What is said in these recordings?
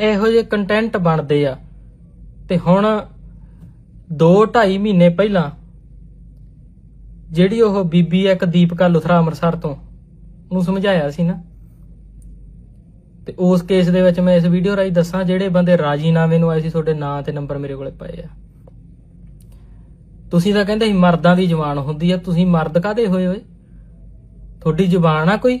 ਇਹੋ ਜਿਹੇ ਕੰਟੈਂਟ ਬਣਦੇ ਆ। ਤੇ ਹੁਣ 2.5 ਮਹੀਨੇ ਪਹਿਲਾਂ ਜਿਹੜੀ ਉਹ ਬੀਬੀ ਇੱਕ ਦੀਪਕਾ ਲੁਥਰਾ ਅੰਮ੍ਰਿਤਸਰ ਤੋਂ, ਉਹਨੂੰ ਸਮਝਾਇਆ ਸੀ ਨਾ। ਤੇ ਉਸ ਕੇਸ ਦੇ ਵਿੱਚ ਮੈਂ ਇਸ ਵੀਡੀਓ ਰਾਹੀਂ ਦੱਸਾਂ, ਜਿਹੜੇ ਬੰਦੇ ਰਾਜੀਨਾਮੇ ਨੂੰ ਆਏ ਸੀ, ਤੁਹਾਡੇ ਨਾਂ ਤੇ ਨੰਬਰ ਮੇਰੇ ਕੋਲੇ ਪਏ ਆ। ਤੁਸੀਂ ਤਾਂ ਕਹਿੰਦੇ ਸੀ ਮਰਦਾਂ ਦੀ ਜ਼ੁਬਾਨ ਹੁੰਦੀ ਆ, ਤੁਸੀਂ ਮਰਦ ਕਾਦੇ ਹੋਏ ਹੋਏ? ਤੁਹਾਡੀ ਜ਼ੁਬਾਨ ਆ ਕੋਈ?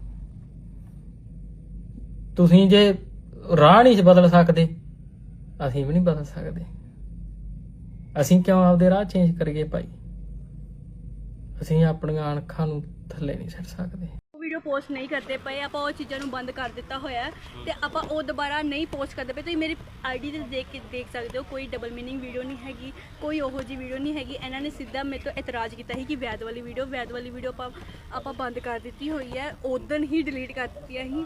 ਤੁਸੀਂ ਜੇ ਰਾਹ ਨਹੀਂ ਬਦਲ ਸਕਦੇ, ਅਸੀਂ ਵੀ ਨਹੀਂ ਬਦਲ ਸਕਦੇ। ਅਸੀਂ ਕਿਉਂ ਆਪਦੇ ਰਾਹ ਚੇਂਜ ਕਰੀਏ ਭਾਈ? ਅਸੀਂ ਆਪਣੀਆਂ ਅਣਖਾਂ ਨੂੰ ਥੱਲੇ ਨਹੀਂ ਸਿੱਟ ਸਕਦੇ। ਵੀਡੀਓ ਪੋਸਟ ਨਹੀਂ ਕਰਦੇ ਪਏ, ਆਪਾਂ ਉਹ ਚੀਜ਼ਾਂ ਨੂੰ ਬੰਦ ਕਰ ਦਿੱਤਾ ਹੋਇਆ ਹੈ ਤੇ ਆਪਾਂ ਉਹ ਦੁਬਾਰਾ ਨਹੀਂ ਪੋਸਟ ਕਰਦੇ ਪਏ। ਤੁਸੀਂ ਮੇਰੀ ਆਈਡੀ ਤੇ ਦੇਖ ਕੇ ਦੇਖ ਸਕਦੇ ਹੋ, ਕੋਈ ਡਬਲ ਮੀਨਿੰਗ ਵੀਡੀਓ ਨਹੀਂ ਹੈਗੀ, ਕੋਈ ਉਹੋ ਜੀ ਵੀਡੀਓ ਨਹੀਂ ਹੈਗੀ। ਇਹਨਾਂ ਨੇ ਸਿੱਧਾ ਮੇਰੇ ਤੋਂ ਇਤਰਾਜ਼ ਕੀਤਾ ਸੀ ਕਿ ਵੈਦ ਵਾਲੀ ਵੀਡੀਓ ਵੈਦ ਵਾਲੀ ਵੀਡੀਓ ਆਪਾਂ ਆਪਾਂ ਬੰਦ ਕਰ ਦਿੱਤੀ ਹੋਈ ਹੈ। ਉਦੋਂ ਹੀ ਡਿਲੀਟ ਕਰ ਦਿੱਤੀ ਹੈ ਅਸੀਂ।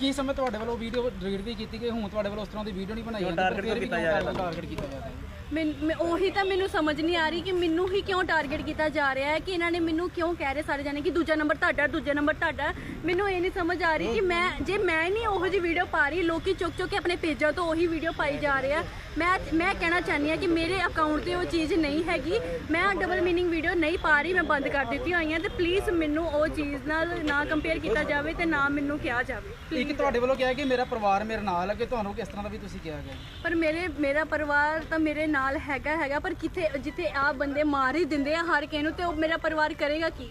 ਕੀ ਸਮੇਂ ਤੁਹਾਡੇ ਵੱਲੋਂ ਵੀਡੀਓ ਡਿਲੀਟ ਵੀ ਕੀਤੀ ਗਈ? ਹੁਣ ਤੁਹਾਡੇ ਵੱਲੋਂ ਉਸ ਤਰ੍ਹਾਂ ਦੀ ਵੀਡੀਓ ਨਹੀਂ ਬਣਾਈ ਜਾਂਦੀ ਟਾਰਗੇਟ ਕੀਤਾ ਜਾ ਰਿਹਾ? ਟਾਰਗੇਟ ਕੀਤਾ ਜਾ ਰਿਹਾ। ਮੈਂ ਉਹੀ ਤਾਂ ਮੈਨੂੰ ਸਮਝ ਨਹੀਂ ਆ ਰਹੀ ਕਿ ਮੈਨੂੰ ਹੀ ਕਿਉਂ ਟਾਰਗੇਟ ਕੀਤਾ ਜਾ ਰਿਹਾ ਹੈ ਕਿ ਇਹਨਾਂ ਨੇ ਮੈਨੂੰ ਕਿਉਂ ਕਹਿ ਰਹੇ ਸਾਰੇ ਜਾਣੇ ਕਿ ਦੂਜਾ ਨੰਬਰ ਤੁਹਾਡਾ ਦੂਜਾ ਨੰਬਰ ਤੁਹਾਡਾ। ਮੈਨੂੰ ਇਹ ਨਹੀਂ ਸਮਝ ਆ ਰਹੀ ਕਿ ਮੈਂ ਜੇ ਮੈਂ ਨਹੀਂ ਉਹੋ ਜਿਹੀ ਵੀਡੀਓ ਪਾ ਰਹੀ ਲੋਕੀ ਚੁੱਕ ਚੁੱਕ ਕੇ ਆਪਣੇ ਪੇਜਾਂ ਤੋਂ ਉਹੀ ਵੀਡੀਓ ਪਾਈ ਜਾ ਰਹੇ ਆ। ਮੈਂ ਮੈਂ ਕਹਿਣਾ ਚਾਹੁੰਦੀ ਆ ਕਿ ਮੇਰੇ ਅਕਾਊਂਟ ਤੇ ਉਹ ਚੀਜ਼ ਨਹੀਂ ਹੈਗੀ। ਮੈਂ ਡਬਲ ਮੀਨਿੰਗ ਵੀਡੀਓ ਨਹੀਂ ਪਾ ਰਹੀ ਮੈਂ ਬੰਦ ਕਰ ਦਿੱਤੀ ਹੋਈਆਂ ਤੇ ਪਲੀਜ਼ ਮੈਨੂੰ ਉਹ ਚੀਜ਼ ਨਾਲ ਨਾ ਕੰਪੇਅਰ ਕੀਤਾ ਜਾਵੇ ਤੇ ਨਾ ਮੈਨੂੰ ਕਿਹਾ ਜਾਵੇ। ਇੱਕ ਤੁਹਾਡੇ ਵੱਲੋਂ ਕਿਹਾ ਕਿ ਮੇਰਾ ਪਰਿਵਾਰ ਮੇਰੇ ਨਾਲ ਹੈ ਕਿ ਤੁਹਾਨੂੰ ਕਿਸ ਤਰ੍ਹਾਂ ਦਾ ਵੀ ਤੁਸੀਂ ਕਿਹਾ ਗਿਆ? ਪਰ ਮੇਰੇ ਮੇਰਾ ਪਰਿਵਾਰ ਤਾਂ ਮੇਰੇ ਨਾਲ ਹੈਗਾ ਹੈਗਾ, ਪਰ ਕਿਥੇ, ਜਿੱਥੇ ਆ ਬੰਦੇ ਮਾਰ ਹੀ ਦਿੰਦੇ ਆ ਹਰ ਕਿਸੇ ਨੂੰ, ਤੇ ਉਹ ਮੇਰਾ ਪਰਿਵਾਰ ਕਰੇਗਾ ਕੀ?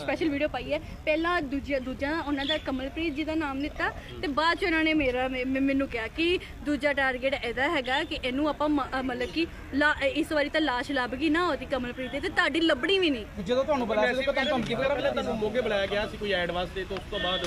ਸਪੈਸ਼ਲ ਵੀਡੀਓ ਪਾਈ ਹੈ। ਪਹਿਲਾਂ ਦੂਜਾ ਦੂਜਾ ਉਹਨਾਂ ਦਾ ਕਮਲਪ੍ਰੀਤ ਜੀ ਦਾ ਨਾਮ ਲਿੱਤਾ ਤੇ ਬਾਅਦ ਚ ਉਹਨਾਂ ਨੇ ਮੇਰਾ ਮੈਨੂੰ ਕਿਹਾ ਕਿ ਦੂਜਾ ਟਾਰਗੇਟ ਇਹਦਾ ਹੈਗਾ ਕਿ ਇਹਨੂੰ ਆਪਾਂ ਮਤਲਬ ਕਿ ਇਸ ਵਾਰੀ ਤਾਂ ਲਾਸ਼ ਲੱਭ ਗਈ ਨਾ ਉਹਦੀ ਕਮਲਪ੍ਰੀਤ ਦੀ ਤੇ ਤੁਹਾਡੀ ਲੱਭਣੀ ਵੀ ਨਹੀਂ। ਜਦੋਂ ਤੁਹਾਨੂੰ ਬੁਲਾਇਆ ਸੀ ਤਾਂ ਤੁਹਾਨੂੰ ਧਮਕੀ ਵਗੈਰਾ ਤੁਹਾਨੂੰ ਮੋਗੇ ਬੁਲਾਇਆ ਗਿਆ ਸੀ ਕੋਈ ਐਡ ਵਾਸਤੇ ਤੇ ਉਸ ਤੋਂ ਬਾਅਦ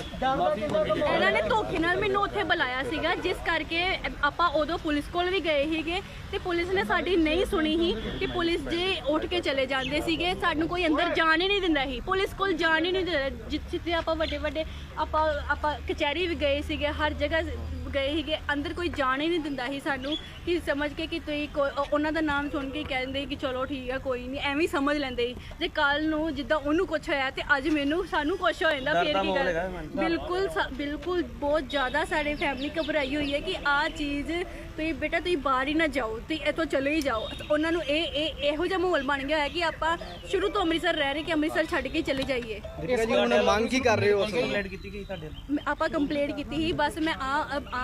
ਇਹਨਾਂ ਨੇ ਧੋਖੇ ਨਾਲ ਮੈਨੂੰ ਉੱਥੇ ਬੁਲਾਇਆ ਸੀਗਾ ਜਿਸ ਕਰਕੇ ਆਪਾਂ ਉਦੋਂ ਪੁਲਿਸ ਕੋਲ ਵੀ ਗਏ ਸੀਗੇ ਤੇ ਪੁਲਿਸ ਨੇ ਸਾਡੀ ਨਹੀਂ ਸੁਣੀ ਸੀ ਕਿ ਪੁਲਿਸ ਜੇ ਉੱਠ ਕੇ ਚਲੇ ਜਾਂਦੇ ਸੀਗੇ ਸਾਨੂੰ ਕੋਈ ਅੰਦਰ ਜਾਣ ਹੀ ਨਹੀਂ ਦਿੰਦਾ ਸੀ। ਪੁਲਿਸ ਕੋਲ ਜਾਣ ਹੀ ਨਹੀਂ ਦਿੰਦਾ ਜਿ- ਜਿੱਥੇ ਆਪਾਂ ਵੱਡੇ ਵੱਡੇ ਆਪਾਂ ਆਪਾਂ ਕਚਹਿਰੀ ਵੀ ਗਏ ਸੀਗੇ, ਹਰ ਜਗ੍ਹਾ ਗਏ ਸੀਗੇ ਅੰਦਰ ਕੋਈ ਜਾਣ ਹੀ ਨਹੀਂ ਦਿੰਦਾ ਸੀ ਸਾਨੂੰ ਕਿ ਸਮਝ ਕੇ ਕਿ ਤੁਸੀਂ ਕੋ- ਉਹਨਾਂ ਦਾ ਨਾਮ ਸੁਣ ਕੇ ਕਹਿੰਦੇ ਕਿ ਚਲੋ ਠੀਕ ਆ ਕੋਈ ਨਹੀਂ ਐਵੇਂ ਹੀ ਸਮਝ ਲੈਂਦੇ ਸੀ। ਜੇ ਕੱਲ ਨੂੰ ਜਿੱਦਾਂ ਉਹਨੂੰ ਕੁਛ ਹੋਇਆ ਤੇ ਅੱਜ ਮੈਨੂੰ ਸਾਨੂੰ ਕੁਛ ਹੋ ਜਾਂਦਾ ਫਿਰ ਕੀ ਕਰ? ਬਿਲਕੁਲ ਸਾ- ਬਿਲਕੁਲ ਬਹੁਤ ਜ਼ਿਆਦਾ ਸਾਡੇ ਫੈਮਿਲੀ ਘਬਰਾਈ ਹੋਈ ਹੈ ਕਿ ਆ ਚੀਜ਼ ਤੁਸੀਂ ਬੇਟਾ ਤੁਸੀਂ ਬਾਹਰ ਹੀ ਨਾ ਜਾਓ ਤੁਸੀਂ ਇੱਥੋਂ ਚਲੇ ਹੀ ਜਾਓ। ਉਹਨਾਂ ਨੂੰ ਇਹ ਇਹ ਇਹੋ ਜਿਹਾ ਮਾਹੌਲ ਬਣ ਗਿਆ ਹੈ ਕਿ ਆਪਾਂ ਸ਼ੁਰੂ ਤੋਂ ਅੰਮ੍ਰਿਤਸਰ ਰਹਿ ਰਹੇ ਕਿ ਅੰਮ੍ਰਿਤਸਰ ਛੱਡ ਕੇ ਚਲੇ ਜਾਈਏ। ਦੀਪਿਕਾ ਜੀ ਹੁਣ ਮੰਗ ਕੀ ਕਰ ਰਹੇ ਹੋ ਅਸਲ ਮੈਂ- ਆਪਾਂ ਕੰਪਲੇਂਟ ਕੀਤੀ ਸੀ ਬਸ ਮੈਂ ਆ ਆ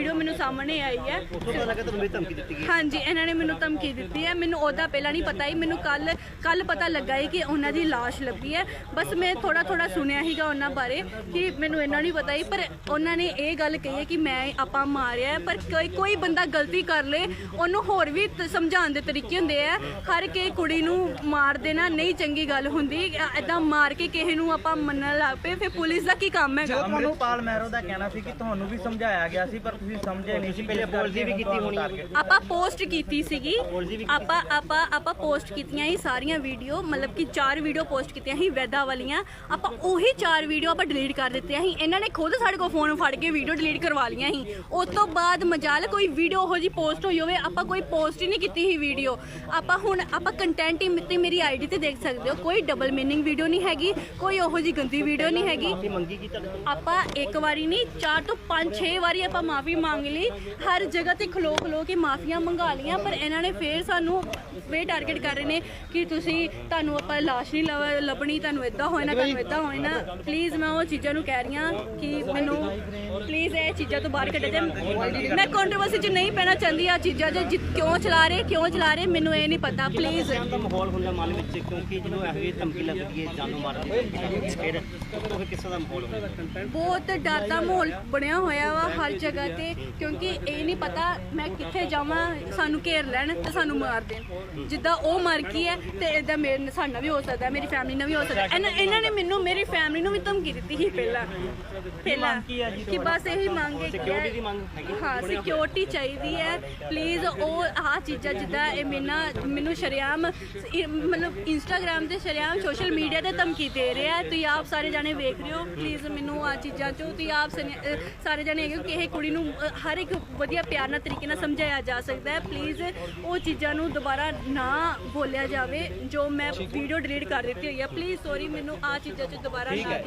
ਵੀਡੀਓ ਮੈਨੂੰ ਸਾਹਮਣੇ ਆਈ ਹੈ। ਹਾਂਜੀ ਇਹਨਾਂ ਨੇ ਮੈਨੂੰ ਧਮਕੀ ਦਿੱਤੀ ਹੈ। ਮੈਨੂੰ ਉਹਦਾ ਪਹਿਲਾਂ ਨਹੀਂ ਪਤਾ ਹੀ ਮੈਨੂੰ ਕੱਲ ਕੱਲ ਪਤਾ ਲੱਗਾ ਹੈ ਕਿ ਉਹਨਾਂ ਦੀ ਲਾਸ਼ ਲੱਭੀ ਹੈ। ਬਸ ਮੈਂ ਥੋੜਾ ਥੋੜਾ ਸੁਣਿਆ ਸੀਗਾ ਉਹਨਾਂ ਬਾਰੇ ਕਿ ਮੈਨੂੰ ਇਹਨਾਂ ਨਹੀਂ ਪਤਾ ਹੀ ਪਰ ਉਹਨਾਂ ਨੇ ਇਹ ਗੱਲ ਕਹੀ ਹੈ ਕਿ ਮੈਂ ਆਪਾਂ ਮਾਰਿਆ ਹੈ, ਪਰ ਕੋਈ ਕੋਈ ਬੰਦਾ ਗਲਤੀ ਕਰ ਲੇ ਉਹਨੂੰ ਹੋਰ ਵੀ ਸਮਝਾਉਣ ਦੇ ਤਰੀਕੇ ਹੁੰਦੇ ਆ। ਹਰ ਕੇ ਕੁੜੀ ਨੂੰ ਮਾਰ ਦੇਣਾ ਨਹੀਂ ਚੰਗੀ ਗੱਲ ਹੁੰਦੀ। ਐਦਾਂ ਮਾਰ ਕੇ ਕਿਸੇ ਨੂੰ ਆਪਾਂ ਮੰਨਣ ਲੱਗ ਪਏ ਫਿਰ ਪੁਲਿਸ ਦਾ ਕੀ ਕੰਮ ਹੈਗਾ? ਅੰਮ੍ਰਿਤਪਾਲ ਮਹਿਰੋ ਦਾ ਕਹਿਣਾ ਸੀ ਕਿ ਤੁਹਾਨੂੰ ਵੀ ਸਮਝਾਇਆ ਗਿਆ ਸੀ ਪਰ ਤੁਸੀਂ ਸਮਝੇ ਨਹੀਂ ਸੀ ਪਹਿਲੇ ਬੋਲਦੀ ਵੀ ਕੀਤੀ ਹੋਣੀ ਆਪਾਂ ਪੋਸਟ ਕੀਤੀ ਸੀਗੀ। ਆਪਾਂ ਆਪਾਂ ਆਪਾਂ ਪੋਸਟ ਕੀਤੀਆਂ ਸੀ ਸਾਰੀਆਂ ਵੀਡੀਓ ਮਤਲਬ ਕਿ ਚਾਰ ਵੀਡੀਓ ਪੋਸਟ ਕੀਤੀਆਂ ਸੀ ਵੈਦਾ ਵਾਲੀਆਂ। ਆਪਾਂ ਉਹੀ ਚਾਰ ਵੀਡੀਓ ਆਪਾਂ ਡਿਲੀਟ ਕਰ ਦਿੱਤੀਆਂ ਸੀ ਇਹਨਾਂ ਨੇ ਖੁਦ ਸਾਡੇ ਕੋਲ ਫੋਨ ਫੜ ਕੇ ਵੀਡੀਓ ਡਿਲੀਟ ਕਰਵਾ ਲਈਆਂ ਸੀ ਉਸ ਤੋਂ ਬਾਅਦ ਮਜਾਲ ਕੋਈ ਵੀਡੀਓ ਉਹੋ ਜੀ ਪੋਸਟ ਹੋਈ ਹੋਵੇ ਆਪਾਂ ਕੋਈ ਪੋਸਟ ਹੀ ਨਹੀਂ ਕੀਤੀ ਸੀ ਵੀਡੀਓ ਆਪਾਂ ਹੁਣ ਆਪਾਂ ਕੰਟੈਂਟ ਹੀ ਮੇਰੀ ਆਈਡੀ ਤੇ ਦੇਖ ਸਕਦੇ ਹੋ ਕੋਈ ਡਬਲ ਮੀਨਿੰਗ ਵੀਡੀਓ ਨਹੀਂ ਹੈਗੀ ਕੋਈ ਉਹੋ ਜੀ ਗੰਦੀ ਵੀਡੀਓ ਨਹੀਂ ਹੈਗੀ? ਆਪਾਂ ਇੱਕ ਵਾਰੀ ਨਹੀਂ ਚਾਰ ਤੋਂ ਪੰਜ ਛੇ ਵਾਰੀ ਆਪਾਂ ਮਾਫੀ ਮੰਗ ਲਈ। ਹਰ ਜਗ੍ਹਾ ਤੇ ਖਲੋ ਖਲੋ ਕੇ ਮਾਫੀਆਂ ਮੰਗਾ ਲੀਆਂ ਪਰ ਇਹਨਾਂ ਨੇ ਫੇਰ ਸਾਨੂੰ ਫੇਰ ਟਾਰਗੇਟ ਕਰ ਰਹੇ ਨੇ ਕਿ ਤੁਸੀਂ ਤੁਹਾਨੂੰ ਆਪਾਂ ਲਾਸ਼ ਨਹੀਂ ਲਵ- ਲੱਭਣੀ ਤੁਹਾਨੂੰ ਇਦਾਂ ਹੋਣਾ ਤੁਹਾਨੂੰ ਇਦਾਂ ਹੋਣਾ ਪਲੀਜ਼ ਮੈਂ ਉਹ ਚੀਜ਼ਾਂ ਨੂੰ ਕਹਿ ਰਹੀ ਹਾਂ ਕਿ ਮੈਨੂੰ ਪਲੀਜ਼ ਇਹ ਚੀਜ਼ਾਂ ਤੋਂ ਬਾਹਰ ਕੱਢਿਆ ਜਾਏ ਮੈਂ ਕੰਟਰੋਵਰਸੀ 'ਚ ਨਹੀਂ ਪੈਣਾ ਚਾਹੁੰਦੀ ਆ ਚੀਜ਼ਾਂ 'ਚ ਜਿ- ਕਿਉਂ ਚਲਾ ਰਹੇ ਕਿਉਂ ਚਲਾ ਰਹੇ ਮੈਨੂੰ ਇਹ ਨਹੀਂ ਪਤਾ ਪਲੀਜ਼ ਦਾ ਮਾਹੌਲ ਹੁੰਦਾ ਮਨ ਵਿੱਚ? ਕਿਉਂਕਿ ਜਦੋਂ ਇਹੋ ਜਿਹੀ ਧਮਕੀ ਲੱਗਦੀ ਹੈ ਜਾਨੋਂ ਮਾਰ ਦੇ ਫਿਰ ਉਹ ਫਿਰ ਕਿਸ ਦਾ ਮਾਹੌਲ ਹੁੰਦਾ? ਬਹੁਤ ਡਰ ਦਾ ਮਾਹੌਲ ਬਣਿਆ ਹੋਇਆ ਵਾ ਹਰ ਜਗ੍ਹਾ ਤੇ। ਕਿਉਂਕਿ ਇਹ ਨਹੀਂ ਪਤਾ ਮੈਂ ਕਿੱਥੇ ਜਾਵਾਂ ਸਾਨੂੰ ਘੇਰ ਲੈਣ ਤੇ ਸਾਨੂੰ ਮਾਰ ਦੇਣ। ਜਿੱਦਾਂ ਉਹ ਮਰ ਗਈ ਹੈ ਤੇ ਇਦਾਂ ਮੇਰੇ ਨਾਲ ਸਾਡਾ ਵੀ ਹੋ ਸਕਦਾ ਮੇਰੀ ਫੈਮਿਲੀ ਨਾਲ ਵੀ ਹੋ ਸਕਦਾ। ਇਹਨਾਂ ਇਹਨਾਂ ਨੇ ਮੈਨੂੰ ਮੇਰੀ ਫੈਮਿਲੀ ਨੂੰ ਵੀ ਧਮਕੀ ਦਿੱਤੀ ਸੀ ਪਹਿਲਾਂ। ਪਹਿਲਾਂ ਕਿ ਬਸ ਇਹੀ ਮੰਗ ਹੈ ਸਿਕਿਉਰਿਟੀ ਦੀ ਮੰਗ ਹੈਗੀ? ਹਾਂ ਸਿਕਿਉਰਿਟੀ ਚਾਹੀਦੀ ਹੈ। ਪਲੀਜ਼ ਉਹ ਆਹ ਚੀਜ਼ਾਂ ਜਿੱਦਾਂ ਇਹ ਮੈਨਾਂ ਮੈਨੂੰ ਸ਼ਰਿਆਮ ਇਹ ਮਤਲਬ ਇੰਸਟਾਗ੍ਰam ਤੇ ਸ਼ਰਿਆਮ ਸੋਸ਼ਲ ਮੀਡੀਆ ਤੇ ਧਮਕੀ ਦੇ ਰਿਹਾ ਹੈ ਤੁਸੀਂ ਆਪ ਸਾਰੇ ਜਾਣੇ ਵੇਖ ਰਹੇ ਹੋ। ਪਲੀਜ਼ ਮੈਨੂੰ ਆ ਚੀਜ਼ਾਂ ਚੋਂ ਤੁਸੀਂ ਆਪ ਸਨੇ- ਅਹ ਸਾਰੇ ਜਾਣੇ ਹੈਗੇ ਹੋ ਕਿ ਇਹ ਕੁੜੀ ਨੂੰ ਹਰ ਇੱਕ ਵਧੀਆ ਪਿਆਰ ਨਾਲ ਤਰੀਕੇ ਨਾਲ ਸਮਝਾਇਆ ਜਾ ਸਕਦਾ ਹੈ। ਪਲੀਜ਼ ਉਹ ਚੀਜ਼ਾਂ ਨੂੰ ਦੁਬਾਰਾ ਨਾ ਬੋਲਿਆ ਜਾਵੇ ਜੋ ਮੈਂ ਵੀਡੀਓ ਡਿਲੀਟ ਕਰ ਦਿੱਤੀ ਹੋਈ ਹੈ। ਪਲੀਜ਼ ਸੌਰੀ ਮੈਨੂੰ ਆ ਚੀਜ਼ਾਂ 'ਚ ਦੁਬਾਰਾ ਨਾ